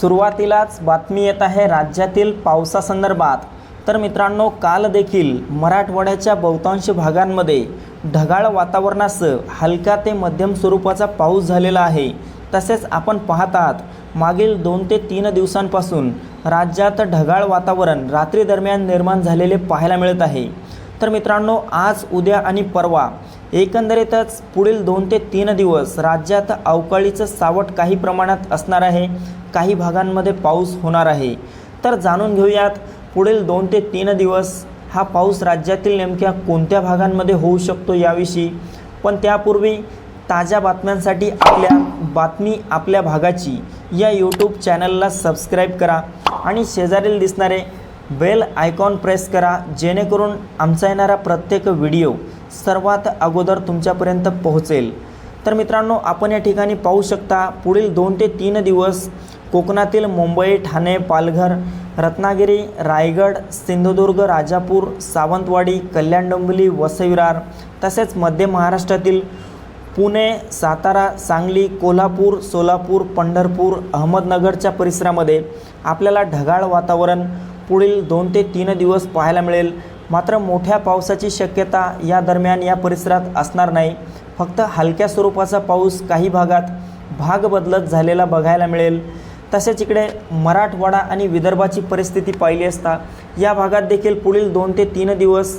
सुरुवातीलाच बातमी येत आहे राज्यातील पावसासंदर्भात. तर मित्रांनो काल देखील मराठवाड्याच्या बहुतांश भागांमध्ये ढगाळ वातावरणासह हलका ते मध्यम स्वरूपाचा पाऊस झालेला आहे. तसेच आपण पाहत आहात मागील दोन ते तीन दिवसांपासून राज्यात ढगाळ वातावरण रात्री दरम्यान निर्माण झालेले पाहायला मिळत आहे. तर मित्रांनो आज उद्या आणि परवा एकंदरीतच पुढील दोन ते तीन दिवस राज्यात अवकाळीचं सावट काही प्रमाणात असणार आहे काही भागांमध्ये पाऊस होणार आहे. तर जाणून घेऊयात पुढील दोन ते तीन दिवस हा पाऊस राज्यातील नेमक्या कोणत्या भागांमध्ये होऊ शकतो याविषयी. पण त्यापूर्वी ताज्या बातम्यांसाठी आपल्या बातमी आपल्या भागाची या यूट्यूब चॅनलला सबस्क्राईब करा आणि शेजारील दिसणारे बेल आयकॉन प्रेस करा जेणेकरून आमचा येणारा प्रत्येक व्हिडिओ सर्वात अगोदर तुमच्यापर्यंत पोहोचेल. तर मित्रांनो आपण या ठिकाणी पाहू शकता पुढील दोन ते तीन दिवस कोकणातील मुंबई ठाणे पालघर रत्नागिरी रायगड सिंधुदुर्ग राजापूर सावंतवाडी कल्याण डोंबिवली वसविरार तसेच मध्य महाराष्ट्रातील पुणे सातारा सांगली कोल्हापूर सोलापूर पंढरपूर अहमदनगरच्या परिसरामध्ये आपल्याला ढगाळ वातावरण पुढील दोन ते तीन दिवस पाहायला मिळेल. मात्र मोठ्या पावसाची शक्यता या दरम्यान या परिसरात असणार नाही. फक्त हलक्या स्वरूपाचा पाऊस काही भागात भाग बदलत झालेला बघायला मिळेल. तसेच इकडे मराठवाडा आणि विदर्भाची परिस्थिती पाहिली असता या भागात देखील पुढील दोन ते तीन दिवस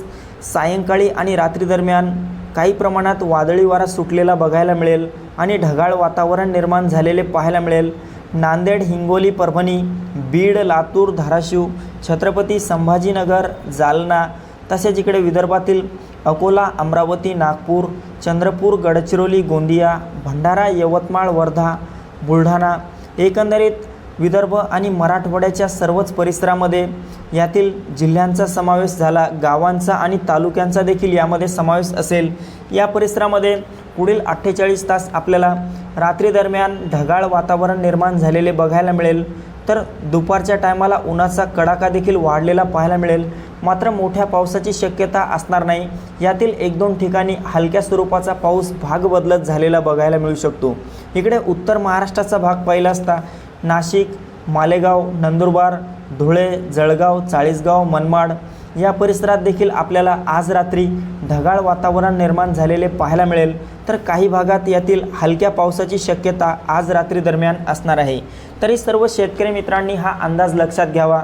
सायंकाळी आणि रात्री दरम्यान काही प्रमाणात वादळी वारा सुटलेला बघायला मिळेल आणि ढगाळ वातावरण निर्माण झालेले पाहायला मिळेल. नांदेड हिंगोली परभणी बीड लातूर धाराशिव छत्रपती संभाजीनगर जालना तसेच इकडे विदर्भातील अकोला अमरावती नागपूर चंद्रपूर गडचिरोली गोंदिया भंडारा यवतमाळ वर्धा बुलढाणा एकंदरीत विदर्भ आणि मराठवाड्याच्या सर्वच परिसरामध्ये यातील जिल्ह्यांचा समावेश झाला. गावांचा आणि तालुक्यांचा देखील यामध्ये समावेश असेल. या परिसरामध्ये पुढील अठ्ठेचाळीस तास आपल्याला रात्रीदरम्यान ढगाळ वातावरण निर्माण झालेले बघायला मिळेल. तर दुपारच्या टायमाला उन्हाचा कडाका देखील वाढलेला पाहायला मिळेल. मात्र मोठ्या पावसाची शक्यता असणार नाही. यातील एक दोन ठिकाणी हलक्या स्वरूपाचा पाऊस भाग बदलत झालेला बघायला मिळू शकतो. इकडे उत्तर महाराष्ट्राचा भाग पाहिला असता नाशिक मालेगाव नंदुरबार धुळे जळगाव चाळीसगाव मनमाड या परिसरात देखील आपल्याला आज रात्री ढगाळ वातावरण निर्माण झालेले पाहायला मिळेल. तर काही भागात यातील हलक्या पावसाची शक्यता आज रात्री दरम्यान असणार आहे. तरी सर्व शेतकरी मित्रांनी हा अंदाज लक्षात घ्यावा.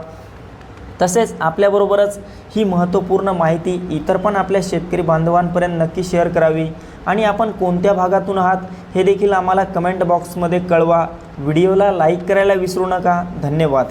तसेच आपल्याबरोबरच ही महत्त्वपूर्ण माहिती इतर पण आपल्या शेतकरी बांधवांपर्यंत नक्की शेअर करावी. आणि आपण कोणत्या भागातून आहात हे देखील आम्हाला कमेंट बॉक्समध्ये कळवा. व्हिडिओला लाईक करायला विसरू नका. धन्यवाद.